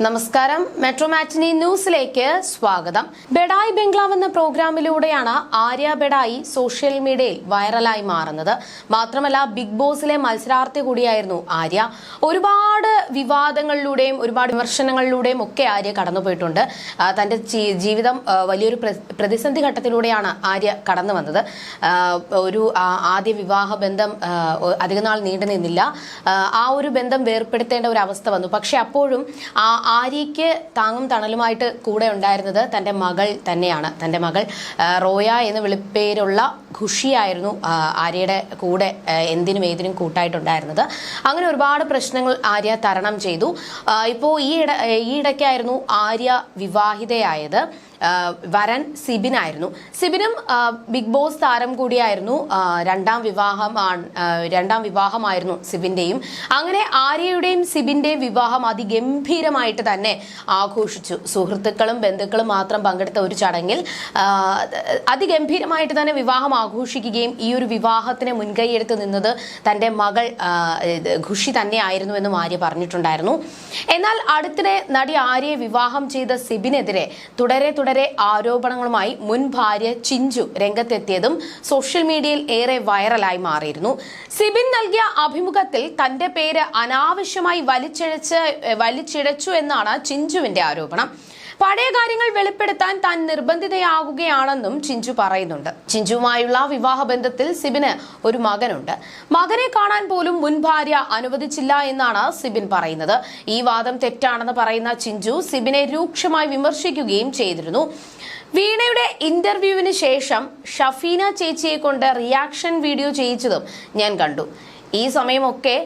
നമസ്കാരം. മെട്രോ മാറ്റിനി ന്യൂസിലേക്ക് സ്വാഗതം. ബെഡായി ബംഗ്ലാവ് എന്ന പ്രോഗ്രാമിലൂടെയാണ് ആര്യ ബെഡായി സോഷ്യൽ മീഡിയയിൽ വൈറലായി മാറുന്നത്. മാത്രമല്ല ബിഗ് ബോസിലെ മത്സരാർത്ഥി കൂടിയായിരുന്നു ആര്യ. ഒരുപാട് വിവാദങ്ങളിലൂടെയും ഒരുപാട് വിമർശനങ്ങളിലൂടെയും ഒക്കെ ആര്യ കടന്നുപോയിട്ടുണ്ട്. തന്റെ ജീവിതം വലിയൊരു പ്ര- പ്രതിസന്ധി ഘട്ടത്തിലൂടെയാണ് ആര്യ കടന്നു വന്നത്. ഒരു ആദ്യ വിവാഹ ബന്ധം അധികനാൾ നീണ്ടു നിന്നില്ല ആ ഒരു ബന്ധം വേർപ്പെടുത്തേണ്ട ഒരു അവസ്ഥ വന്നു. പക്ഷെ അപ്പോഴും ആ ആര്യയ്ക്ക് താങ്ങും തണലുമായിട്ട് കൂടെ ഉണ്ടായിരുന്നത് തന്റെ മകൾ തന്നെയാണ്. തന്റെ മകൾ റോയ എന്ന് വിളിപ്പേരുള്ള ഖുഷിയായിരുന്നു ആര്യയുടെ കൂടെ എന്തിനും ഏതിനും കൂട്ടായിട്ടുണ്ടായിരുന്നത്. അങ്ങനെ ഒരുപാട് പ്രശ്നങ്ങൾ ആര്യ തരണം ചെയ്തു. ഇപ്പോൾ ഈ ഇട ഈ ഇടയ്ക്കായിരുന്നു ആര്യ വിവാഹിതയായത്. വരൻ സിബിനായിരുന്നു. സിബിനും ബിഗ് ബോസ് താരം കൂടിയായിരുന്നു രണ്ടാം വിവാഹമാണ് രണ്ടാം വിവാഹമായിരുന്നു സിബിന്റെയും അങ്ങനെ ആര്യയുടെയും സിബിന്റെയും വിവാഹം അതിഗംഭീരമായിട്ട് തന്നെ ആഘോഷിച്ചു. സുഹൃത്തുക്കളും ബന്ധുക്കളും മാത്രം പങ്കെടുത്ത ഒരു ചടങ്ങിൽ അതിഗംഭീരമായിട്ട് തന്നെ വിവാഹം ആഘോഷിക്കുകയും ഈ ഒരു വിവാഹത്തിന് മുൻകൈയെടുത്ത് നിന്നത് തന്റെ മകൾ ഖുഷി തന്നെയായിരുന്നു എന്നും ആര്യ പറഞ്ഞിട്ടുണ്ടായിരുന്നു. എന്നാൽ അടുത്തിടെ നടി ആര്യയെ വിവാഹം ചെയ്ത സിബിനെതിരെ തുടരെ തുടരെ ആരോപണങ്ങളുമായി മുൻ ഭാര്യ ചിഞ്ചു രംഗത്തെത്തിയതും സോഷ്യൽ മീഡിയയിൽ ഏറെ വൈറലായി മാറിയിരുന്നു. സിബിൻ നൽകിയ അഭിമുഖത്തിൽ തന്റെ പേര് അനാവശ്യമായി വലിച്ചിഴച്ച് വലിച്ചിഴച്ചു എന്നാണ് ചിഞ്ചുവിന്റെ ആരോപണം. പഴയ കാര്യങ്ങൾ വെളിപ്പെടുത്താൻ താൻ നിർബന്ധിതയാകുകയാണെന്നും ചിഞ്ചു പറയുന്നുണ്ട്. ചിഞ്ചുവുമായുള്ള വിവാഹ ബന്ധത്തിൽ സിബിന് ഒരു മകനുണ്ട്. മകനെ കാണാൻ പോലും മുൻ ഭാര്യ അനുവദിച്ചില്ല എന്നാണ് സിബിൻ പറയുന്നത്. ഈ വാദം തെറ്റാണെന്ന് പറയുന്ന ചിഞ്ചു സിബിനെ രൂക്ഷമായി വിമർശിക്കുകയും ചെയ്തിരുന്നു. വീണയുടെ ഇന്റർവ്യൂവിന് ശേഷം ഷഫീന ചേച്ചിയെ കൊണ്ട് റിയാക്ഷൻ വീഡിയോ ചെയ്യിച്ചതും ഞാൻ കണ്ടു. ഈ സമയമൊക്കെ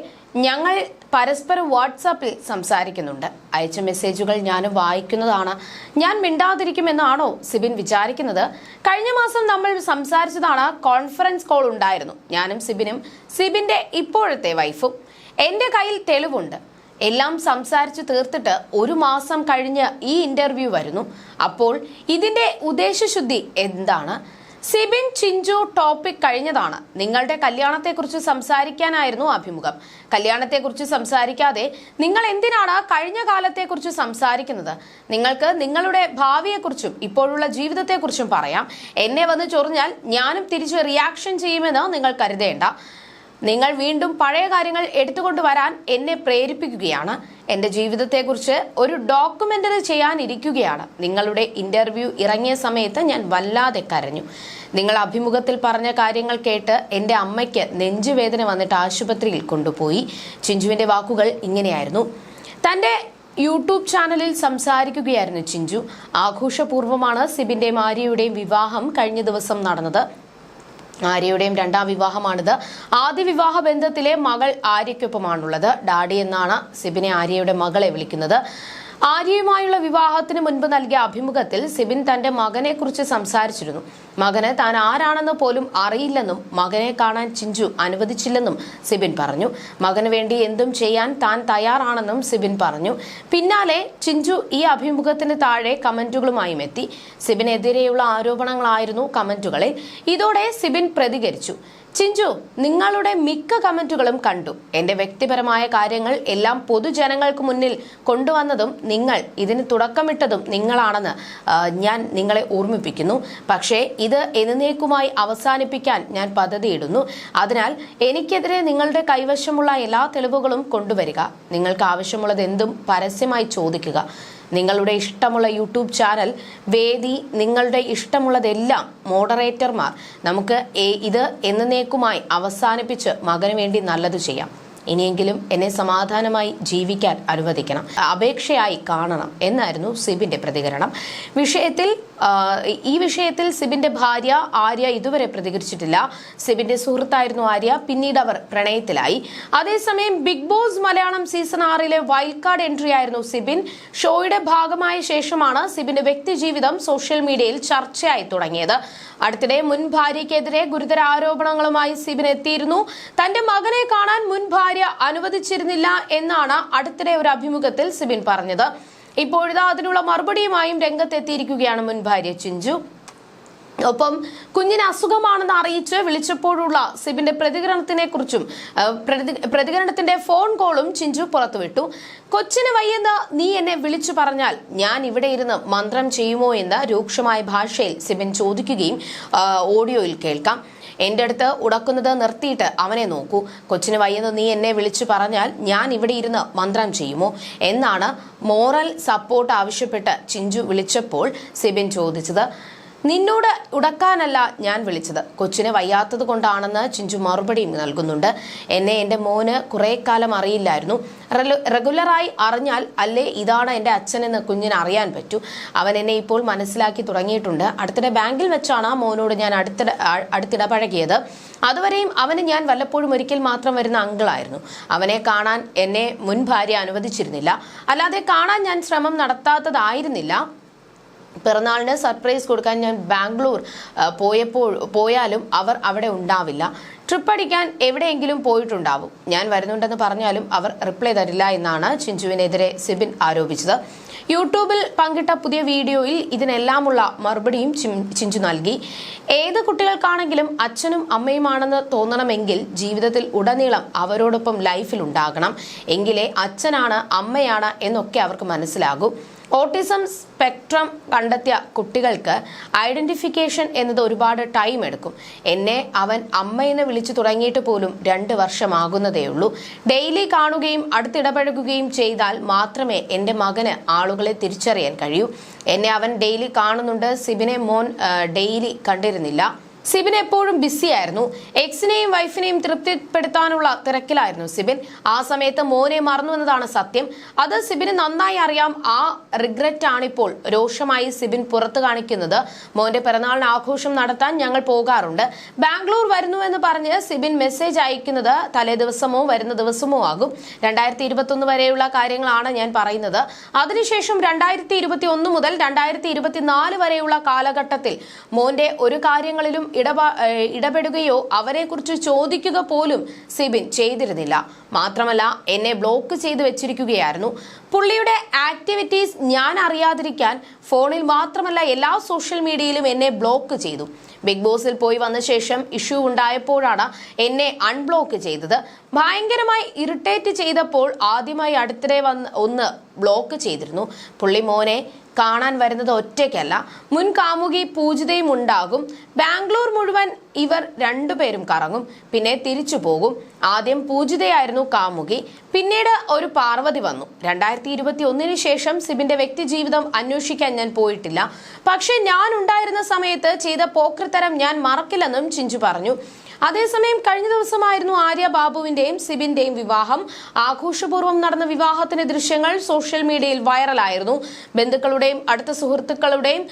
ഞങ്ങൾ പരസ്പരം വാട്സാപ്പിൽ സംസാരിക്കുന്നുണ്ട്. അയച്ച മെസ്സേജുകൾ ഞാൻ വായിക്കുന്നതാണ്. ഞാൻ മിണ്ടാതിരിക്കുമെന്നാണോ സിബിൻ വിചാരിക്കുന്നത്? കഴിഞ്ഞ മാസം നമ്മൾ സംസാരിച്ചതാണ് കോൺഫറൻസ് കോൾ ഉണ്ടായിരുന്നു. ഞാനും സിബിനും സിബിന്റെ ഇപ്പോഴത്തെ വൈഫും. എന്റെ കയ്യിൽ തെളിവുണ്ട്. എല്ലാം സംസാരിച്ചു തീർത്തിട്ട് ഒരു മാസം കഴിഞ്ഞ് ഈ ഇന്റർവ്യൂ വരുന്നു. അപ്പോൾ ഇതിന്റെ ഉദ്ദേശശുദ്ധി എന്താണ്? സിബിൻ ചിഞ്ചു ടോപ്പിക് കഴിഞ്ഞതാണ്. നിങ്ങളുടെ കല്യാണത്തെക്കുറിച്ച് സംസാരിക്കാനായിരുന്നു അഭിമുഖം. കല്യാണത്തെക്കുറിച്ച് സംസാരിക്കാതെ നിങ്ങൾ എന്തിനാണ് കഴിഞ്ഞ കാലത്തെക്കുറിച്ച് സംസാരിക്കുന്നത്? നിങ്ങൾക്ക് നിങ്ങളുടെ ഭാവിയെക്കുറിച്ചും ഇപ്പോഴുള്ള ജീവിതത്തെക്കുറിച്ചും പറയാം. എന്നെ വന്ന് ചൊറിഞ്ഞാൽ ഞാനും തിരിച്ച് റിയാക്ഷൻ ചെയ്യുമെന്ന് നിങ്ങൾ കരുതേണ്ട. നിങ്ങൾ വീണ്ടും പഴയ കാര്യങ്ങൾ എടുത്തുകൊണ്ടുവരാൻ എന്നെ പ്രേരിപ്പിക്കുകയാണ്. എന്റെ ജീവിതത്തെക്കുറിച്ച് ഒരു ഡോക്യുമെന്ററി ചെയ്യാനിരിക്കുകയാണ്. നിങ്ങളുടെ ഇന്റർവ്യൂ ഇറങ്ങിയ സമയത്ത് ഞാൻ വല്ലാതെ കരഞ്ഞു. നിങ്ങൾ അഭിമുഖത്തിൽ പറഞ്ഞ കാര്യങ്ങൾ കേട്ട് എന്റെ അമ്മയ്ക്ക് നെഞ്ചുവേദന വന്നിട്ട് ആശുപത്രിയിൽ കൊണ്ടുപോയി. ചിഞ്ചുവിന്റെ വാക്കുകൾ ഇങ്ങനെയായിരുന്നു. തന്റെ യൂട്യൂബ് ചാനലിൽ സംസാരിക്കുകയായിരുന്നു ചിഞ്ചു. ആഘോഷപൂർവമാണ് സിബിന്റെ മാരിയുടെയും വിവാഹം കഴിഞ്ഞ ദിവസം നടന്നത്. ആര്യയുടെയും രണ്ടാം വിവാഹമാണിത്. ആദ്യ വിവാഹ ബന്ധത്തിലെ മകൾ ആര്യയ്ക്കൊപ്പമാണുള്ളത്. ഡാഡി എന്നാണ് സിബിനെ ആര്യയുടെ മകളെ വിളിക്കുന്നത്. ആര്യയുമായുള്ള വിവാഹത്തിന് മുൻപ് നൽകിയ അഭിമുഖത്തിൽ സിബിൻ തന്റെ മകനെ കുറിച്ച് സംസാരിച്ചിരുന്നു. മകന് താൻ ആരാണെന്ന് പോലും അറിയില്ലെന്നും മകനെ കാണാൻ ചിഞ്ചു അനുവദിച്ചില്ലെന്നും സിബിൻ പറഞ്ഞു. മകന് വേണ്ടി എന്തും ചെയ്യാൻ താൻ തയ്യാറാണെന്നും സിബിൻ പറഞ്ഞു. പിന്നാലെ ചിഞ്ചു ഈ അഭിമുഖത്തിന് താഴെ കമന്റുകളുമായും എത്തി. സിബിനെതിരെയുള്ള ആരോപണങ്ങളായിരുന്നു കമന്റുകളിൽ. ഇതോടെ സിബിൻ പ്രതികരിച്ചു. ചിഞ്ചു നിങ്ങളുടെ മിക്ക കമന്റുകളും കണ്ടു. എന്റെ വ്യക്തിപരമായ കാര്യങ്ങൾ എല്ലാം പൊതുജനങ്ങൾക്ക് മുന്നിൽ കൊണ്ടുവന്നതും നിങ്ങൾ ഇതിന് തുടക്കമിട്ടതും നിങ്ങളാണെന്ന് ഞാൻ നിങ്ങളെ ഓർമ്മിപ്പിക്കുന്നു. പക്ഷേ ഇത് എന്നേക്കുമായി അവസാനിപ്പിക്കാൻ ഞാൻ പദ്ധതിയിടുന്നു. അതിനാൽ എനിക്കെതിരെ നിങ്ങളുടെ കൈവശമുള്ള എല്ലാ തെളിവുകളും കൊണ്ടുവരിക. നിങ്ങൾക്ക് ആവശ്യമുള്ളത് എന്തും പരസ്യമായി ചോദിക്കുക. നിങ്ങളുടെ ഇഷ്ടമുള്ള യൂട്യൂബ് ചാനൽ വേദി നിങ്ങളുടെ ഇഷ്ടമുള്ളതെല്ലാം മോഡറേറ്റർമാർ നമുക്ക് ഇത് എന്നേക്കുമായി അവസാനിപ്പിച്ച് മകന് വേണ്ടി നല്ലത് ചെയ്യാം. ഇനിയെങ്കിലും എന്നെ സമാധാനമായി ജീവിക്കാൻ അനുവദിക്കണം. അപേക്ഷയായി കാണണം എന്നായിരുന്നു സിബിന്റെ പ്രതികരണം. വിഷയത്തിൽ ഈ വിഷയത്തിൽ സിബിന്റെ ഭാര്യ ആര്യ ഇതുവരെ പ്രതികരിച്ചിട്ടില്ല. സിബിന്റെ സുഹൃത്തായിരുന്നു ആര്യ പിന്നീട് അവർ പ്രണയത്തിലായി. അതേസമയം ബിഗ് ബോസ് മലയാളം സീസൺ ആറിലെ വൈൽഡ് കാർഡ് എൻട്രി ആയിരുന്നു സിബിൻ. ഷോയുടെ ഭാഗമായ ശേഷമാണ് സിബിന്റെ വ്യക്തിജീവിതം സോഷ്യൽ മീഡിയയിൽ ചർച്ചയായി തുടങ്ങിയത്. അടുത്തിടെ മുൻ ഭാര്യയ്ക്കെതിരെ ഗുരുതര ആരോപണങ്ങളുമായി സിബിൻ എത്തിയിരുന്നു. തന്റെ മകനെ കാണാൻ മുൻ ഭാര്യ അനുവദിച്ചിരുന്നില്ല എന്നാണ് അടുത്തിടെ ഒരു അഭിമുഖത്തിൽ സിബിൻ പറഞ്ഞത്. ഇപ്പോഴിതാ അതിനുള്ള മറുപടിയുമായും രംഗത്തെത്തിയിരിക്കുകയാണ് മുൻ ഭാര്യ ചിഞ്ചു. ഒപ്പം കുഞ്ഞിന് അസുഖമാണെന്ന് അറിയിച്ച് വിളിച്ചപ്പോഴുള്ള സിബിന്റെ പ്രതികരണത്തിനെ കുറിച്ചും പ്രതികരണത്തിന്റെ ഫോൺ കോളും ചിഞ്ചു പുറത്തുവിട്ടു. കൊച്ചിന് വയ്യെന്ന് നീ എന്നെ വിളിച്ചു പറഞ്ഞാൽ ഞാൻ ഇവിടെ ഇരുന്ന് മന്ത്രം ചെയ്യുമോ എന്ന് രൂക്ഷമായ ഭാഷയിൽ സിബിൻ ചോദിക്കുകയും ഓഡിയോയിൽ കേൾക്കാം. എന്റെ അടുത്ത് ഉടക്കുന്നത് നിർത്തിയിട്ട് അവനെ നോക്കൂ. കൊച്ചിന് വയ്യെന്ന് നീ എന്നെ വിളിച്ചു പറഞ്ഞാൽ ഞാൻ ഇവിടെ ഇരുന്ന് മന്ത്രം ചെയ്യുമോ? എന്നാണ് മോറൽ സപ്പോർട്ട് ആവശ്യപ്പെട്ട് ചിഞ്ചു വിളിച്ചപ്പോൾ സിബിൻ ചോദിച്ചത്. നിന്നോട് ഉടക്കാനല്ല ഞാൻ വിളിച്ചത്. കൊച്ചിനെ വയ്യാത്തത് കൊണ്ടാണെന്ന് ചിഞ്ചു മറുപടിയും നൽകുന്നുണ്ട്. എന്നെ എന്റെ മോന് കുറേ കാലം അറിയില്ലായിരുന്നു. റെഗുലറായി അറിഞ്ഞാൽ അല്ലേ ഇതാണ് എന്റെ അച്ഛനെന്ന് കുഞ്ഞിന് അറിയാൻ പറ്റൂ. അവൻ എന്നെ ഇപ്പോൾ മനസ്സിലാക്കി തുടങ്ങിയിട്ടുണ്ട്. അടുത്തിടെ ബാങ്കിൽ വെച്ചാണ് മോനോട് ഞാൻ അടുത്തിടെ അടുത്തിടപഴകിയത്. അതുവരെയും അവന് ഞാൻ വല്ലപ്പോഴും ഒരിക്കൽ മാത്രം വരുന്ന അങ്കിളായിരുന്നു. അവനെ കാണാൻ എന്നെ മുൻ ഭാര്യ അനുവദിച്ചിരുന്നില്ല. അല്ലാതെ കാണാൻ ഞാൻ ശ്രമം നടത്താത്തതായിരുന്നില്ല. പിറന്നാളിന് സർപ്രൈസ് കൊടുക്കാൻ ഞാൻ ബാംഗ്ലൂർ പോയപ്പോൾ പോയാലും അവർ അവിടെ ഉണ്ടാവില്ല. ട്രിപ്പ് അടിക്കാൻ എവിടെയെങ്കിലും പോയിട്ടുണ്ടാവും. ഞാൻ വരുന്നുണ്ടെന്ന് പറഞ്ഞാലും അവർ റിപ്ലൈ തരില്ല എന്നാണ് ചിഞ്ചുവിനെതിരെ സിബിൻ ആരോപിച്ചത്. യൂട്യൂബിൽ പങ്കിട്ട പുതിയ വീഡിയോയിൽ ഇതിനെല്ലാമുള്ള മറുപടിയും ചിഞ്ചു നൽകി. ഏത് കുട്ടികൾക്കാണെങ്കിലും അച്ഛനും അമ്മയുമാണെന്ന് തോന്നണമെങ്കിൽ ജീവിതത്തിൽ ഉടനീളം അവരോടൊപ്പം ലൈഫിൽ ഉണ്ടാകണം. എങ്കിലേ അച്ഛനാണ് അമ്മയാണ് എന്നൊക്കെ അവർക്ക് മനസ്സിലാകൂ. ഓട്ടിസം സ്പെക്ട്രം കണ്ടെത്തിയ കുട്ടികൾക്ക് ഐഡന്റിഫിക്കേഷൻ എന്നത് ഒരുപാട് ടൈം എടുക്കും. എന്നെ അവൻ അമ്മയെന്ന് വിളിച്ചു തുടങ്ങിയിട്ട് പോലും രണ്ട് വർഷമാകുന്നതേയുള്ളൂ ഡെയിലി കാണുകയും അടുത്തിടപഴകുകയും ചെയ്താൽ മാത്രമേ എന്റെ മകന് ആളുകളെ തിരിച്ചറിയാൻ കഴിയൂ. എന്നെ അവൻ ഡെയിലി കാണുന്നുണ്ട്. സിബിനെ മോൻ ഡെയിലി കണ്ടിരുന്നില്ല. സിബിൻ എപ്പോഴും ബിസി ആയിരുന്നു എക്സിനെയും വൈഫിനെയും തൃപ്തിപ്പെടുത്താനുള്ള തിരക്കിലായിരുന്നു സിബിൻ. ആ സമയത്ത് മോനെ മറന്നു എന്നതാണ് സത്യം. അത് സിബിന് നന്നായി അറിയാം. ആ റിഗ്രറ്റ് ആണിപ്പോൾ രോഷമായി സിബിൻ പുറത്തു കാണിക്കുന്നത്. മോന്റെ പിറന്നാളിന് ആഘോഷം നടത്താൻ ഞങ്ങൾ പോകാറുണ്ട്. ബാംഗ്ലൂർ വരുന്നു എന്ന് പറഞ്ഞ് സിബിൻ മെസ്സേജ് അയക്കുന്നത് തലേ ദിവസമോ വരുന്ന ദിവസമോ ആകും. രണ്ടായിരത്തി ഇരുപത്തി വരെയുള്ള കാര്യങ്ങളാണ് ഞാൻ പറയുന്നത്. അതിനുശേഷം രണ്ടായിരത്തി ഇരുപത്തി ഒന്ന് മുതൽ രണ്ടായിരത്തി ഇരുപത്തിനാല് വരെയുള്ള കാലഘട്ടത്തിൽ മോന്റെ ഒരു കാര്യങ്ങളിലും ഇടപ ഇടപെടുകയോ അവരെക്കുറിച്ച് ചോദിക്കുക പോലും സിബിൻ ചെയ്തിരുന്നില്ല. മാത്രമല്ല എന്നെ ബ്ലോക്ക് ചെയ്തു വെച്ചിരിക്കുകയായിരുന്നു. പുള്ളിയുടെ ആക്ടിവിറ്റീസ് ഞാൻ അറിയാതിരിക്കാൻ ഫോണിൽ മാത്രമല്ല എല്ലാ സോഷ്യൽ മീഡിയയിലും എന്നെ ബ്ലോക്ക് ചെയ്തു. ബിഗ് ബോസിൽ പോയി വന്ന ശേഷം ഇഷ്യൂ ഉണ്ടായപ്പോഴാണ് എന്നെ അൺബ്ലോക്ക് ചെയ്തത്. ഭയങ്കരമായി ഇറിറ്റേറ്റ് ചെയ്തപ്പോൾ ആദ്യമായി അടുത്തിടെ വന്ന് ഒന്ന് ബ്ലോക്ക് ചെയ്തിരുന്നു. പുള്ളി മോനെ കാണാൻ വരുന്നത് ഒറ്റയ്ക്കല്ല. മുൻ കാമുകി പൂജിതയും ഉണ്ടാകും. ബാംഗ്ലൂർ മുഴുവൻ ഇവർ രണ്ടുപേരും കറങ്ങും. പിന്നെ തിരിച്ചു പോകും. ആദ്യം പൂജിതയായിരുന്നു കാമുകി. പിന്നീട് ഒരു പാർവതി വന്നു. രണ്ടായിരത്തി ഇരുപത്തി ഒന്നിന് ശേഷം സിബിന്റെ വ്യക്തി ജീവിതം അന്വേഷിക്കാൻ ഞാൻ പോയിട്ടില്ല. പക്ഷെ ഞാൻ ഉണ്ടായിരുന്ന സമയത്ത് ചെയ്ത പോക്രിത്തരം ഞാൻ മറക്കില്ലെന്നും ചിഞ്ചു പറഞ്ഞു. അതേസമയം കഴിഞ്ഞ ദിവസമായിരുന്നു ആര്യ ബാബുവിന്റെയും സിബിന്റെയും വിവാഹം. ആഘോഷപൂർവം നടന്ന വിവാഹത്തിന്റെ ദൃശ്യങ്ങൾ സോഷ്യൽ മീഡിയയിൽ വൈറലായിരുന്നു. ബന്ധുക്കളുടെയും അടുത്ത സുഹൃത്തുക്കളുടെയും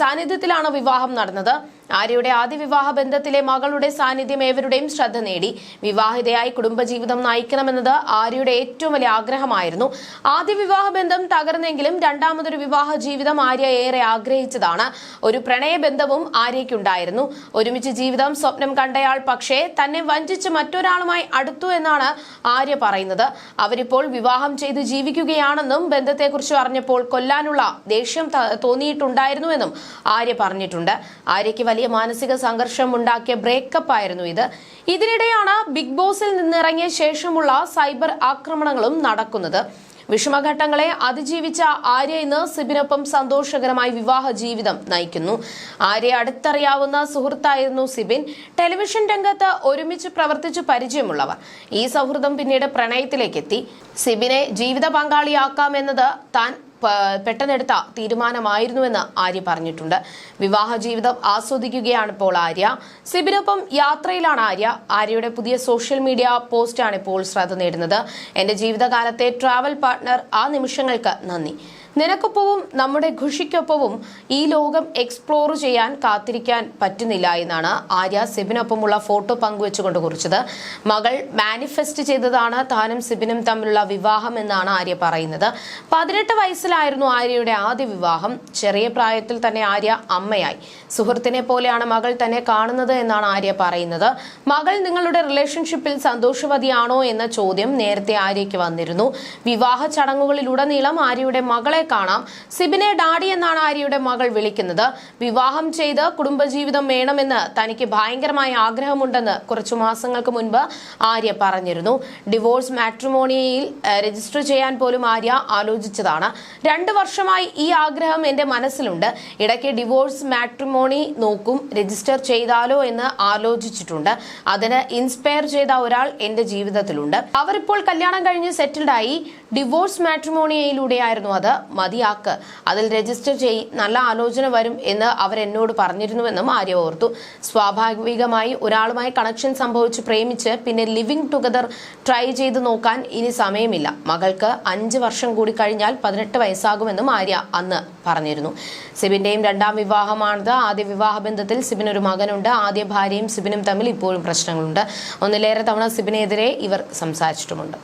സാന്നിധ്യത്തിലാണ് വിവാഹം നടന്നത്. ആര്യയുടെ ആദ്യ വിവാഹ ബന്ധത്തിലെ മകളുടെ സാന്നിധ്യം ഏവരുടെയും ശ്രദ്ധ നേടി. വിവാഹിതയായി കുടുംബജീവിതം നയിക്കണമെന്നത് ആര്യയുടെ ഏറ്റവും വലിയ ആഗ്രഹമായിരുന്നു. ആദ്യ വിവാഹ ബന്ധം തകർന്നെങ്കിലും രണ്ടാമതൊരു വിവാഹ ജീവിതം ആര്യ ഏറെ ആഗ്രഹിച്ചതാണ്. ഒരു പ്രണയബന്ധവും ആര്യയ്ക്കുണ്ടായിരുന്നു. ഒരുമിച്ച് ജീവിതം സ്വപ്നം കണ്ടയാൾ പക്ഷേ തന്നെ വഞ്ചിച്ച് മറ്റൊരാളുമായി അടുത്തു എന്നാണ് ആര്യ പറയുന്നത്. അവരിപ്പോൾ വിവാഹം ചെയ്ത് ജീവിക്കുകയാണെന്നും ബന്ധത്തെക്കുറിച്ച് അറിഞ്ഞപ്പോൾ കൊല്ലാനുള്ള ദേഷ്യം തോന്നിയിട്ടുണ്ടായിരുന്നുവെന്നും ആര്യ പറഞ്ഞിട്ടുണ്ട്. ആര്യയ്ക്ക് മാനസിക സംഘർഷം ഉണ്ടാക്കിയ ബ്രേക്കപ്പ് ആയിരുന്നു ഇത്. ഇതിനിടെയാണ് ബിഗ് ബോസിൽ നിന്നിറങ്ങിയ ശേഷമുള്ള സൈബർ ആക്രമണങ്ങളും നടക്കുന്നത്. വിഷമഘട്ടങ്ങളെ അതിജീവിച്ച ആര്യ ഇന്ന് സിബിനൊപ്പം സന്തോഷകരമായി വിവാഹ ജീവിതം നയിക്കുന്നു. ആര്യ അടുത്തറിയാവുന്ന സുഹൃത്തായിരുന്നു സിബിൻ. ടെലിവിഷൻ രംഗത്ത് ഒരുമിച്ച് പ്രവർത്തിച്ചു പരിചയമുള്ളവർ. ഈ സൗഹൃദം പിന്നീട് പ്രണയത്തിലേക്കെത്തി. സിബിനെ ജീവിത പങ്കാളിയാക്കാമെന്നത് താൻ പെട്ടെന്നെടുത്ത തീരുമാനമായിരുന്നുവെന്ന് ആര്യ പറഞ്ഞിട്ടുണ്ട്. വിവാഹ ജീവിതം ആസ്വദിക്കുകയാണ് ഇപ്പോൾ ആര്യ. സിബിനൊപ്പം യാത്രയിലാണ് ആര്യ. ആര്യയുടെ പുതിയ സോഷ്യൽ മീഡിയ പോസ്റ്റാണ് ഇപ്പോൾ ശ്രദ്ധ നേടുന്നത്. എന്റെ ജീവിതകാലത്തെ ട്രാവൽ പാർട്ട്ണർ ആ നിമിഷങ്ങൾക്ക് നന്ദി. നിനക്കൊപ്പവും നമ്മുടെ ഖുഷിക്കൊപ്പവും ഈ ലോകം എക്സ്പ്ലോർ ചെയ്യാൻ കാത്തിരിക്കാൻ പറ്റുന്നില്ല എന്നാണ് ആര്യ സിബിനൊപ്പമുള്ള ഫോട്ടോ പങ്കുവെച്ചുകൊണ്ട് കുറിച്ചത്. മകൾ മാനിഫെസ്റ്റ് ചെയ്തതാണ് താനും സിബിനും തമ്മിലുള്ള വിവാഹം എന്നാണ് ആര്യ പറയുന്നത്. പതിനെട്ട് വയസ്സിലായിരുന്നു ആര്യയുടെ ആദ്യ വിവാഹം. ചെറിയ പ്രായത്തിൽ തന്നെ ആര്യ അമ്മയായി. സുഹൃത്തിനെ പോലെയാണ് മകൾ തന്നെ കാണുന്നത് എന്നാണ് ആര്യ പറയുന്നത്. മകൾ നിങ്ങളുടെ റിലേഷൻഷിപ്പിൽ സന്തോഷവതിയാണോ എന്ന ചോദ്യം നേരത്തെ ആര്യയ്ക്ക് വന്നിരുന്നു. വിവാഹ ചടങ്ങുകളിലുടനീളം ആര്യയുടെ മകളെ മകളെ കാണാം. സിബിനെ ഡാഡി എന്നാണ് ആര്യയുടെ മകൾ വിളിക്കുന്നത്. വിവാഹം ചെയ്ത് കുടുംബജീവിതം വേണമെന്ന് തനിക്ക് ഭയങ്കരമായ ആഗ്രഹമുണ്ടെന്ന് കുറച്ചു മാസങ്ങൾക്ക് മുൻപ് ആര്യ പറഞ്ഞിരുന്നു. ഡിവോഴ്സ് മാട്രിമോണിയയിൽ രജിസ്റ്റർ ചെയ്യാൻ പോലും ആര്യ ആലോചിച്ചതാണ്. രണ്ടു വർഷമായി ഈ ആഗ്രഹം എന്റെ മനസ്സിലുണ്ട്. ഇടയ്ക്ക് ഡിവോഴ്സ് മാട്രിമോണി നോക്കും രജിസ്റ്റർ ചെയ്താലോ എന്ന് ആലോചിച്ചിട്ടുണ്ട്. അതിന് ഇൻസ്പയർ ചെയ്ത ഒരാൾ എന്റെ ജീവിതത്തിലുണ്ട്. അവരിപ്പോൾ കല്യാണം കഴിഞ്ഞ് സെറ്റിൽഡ് ആയി ഡിവോഴ്സ് മാട്രിമോണിയയിലൂടെയായിരുന്നു അത് മതിയാക്ക്. അതിൽ രജിസ്റ്റർ ചെയ് നല്ല ആലോചന വരും എന്ന് അവർ എന്നോട് പറഞ്ഞിരുന്നുവെന്നും ആര്യ ഓർത്തു. സ്വാഭാവികമായി ഒരാളുമായി കണക്ഷൻ സംഭവിച്ച് പ്രേമിച്ച് പിന്നെ ലിവിംഗ് ടുഗദർ ട്രൈ ചെയ്ത് നോക്കാൻ ഇനി സമയമില്ല. മകൾക്ക് അഞ്ച് വർഷം കൂടി കഴിഞ്ഞാൽ പതിനെട്ട് വയസ്സാകുമെന്നും ആര്യ അന്ന് പറഞ്ഞിരുന്നു. സിബിന്റെയും രണ്ടാം വിവാഹമാണിത്. ആദ്യ വിവാഹ ബന്ധത്തിൽ സിബിന് ഒരു മകനുണ്ട്. ആദ്യ ഭാര്യയും സിബിനും തമ്മിൽ ഇപ്പോഴും പ്രശ്നങ്ങളുണ്ട്. ഒന്നിലേറെ തവണ സിബിനെതിരെ ഇവർ സംസാരിച്ചിട്ടുമുണ്ട്.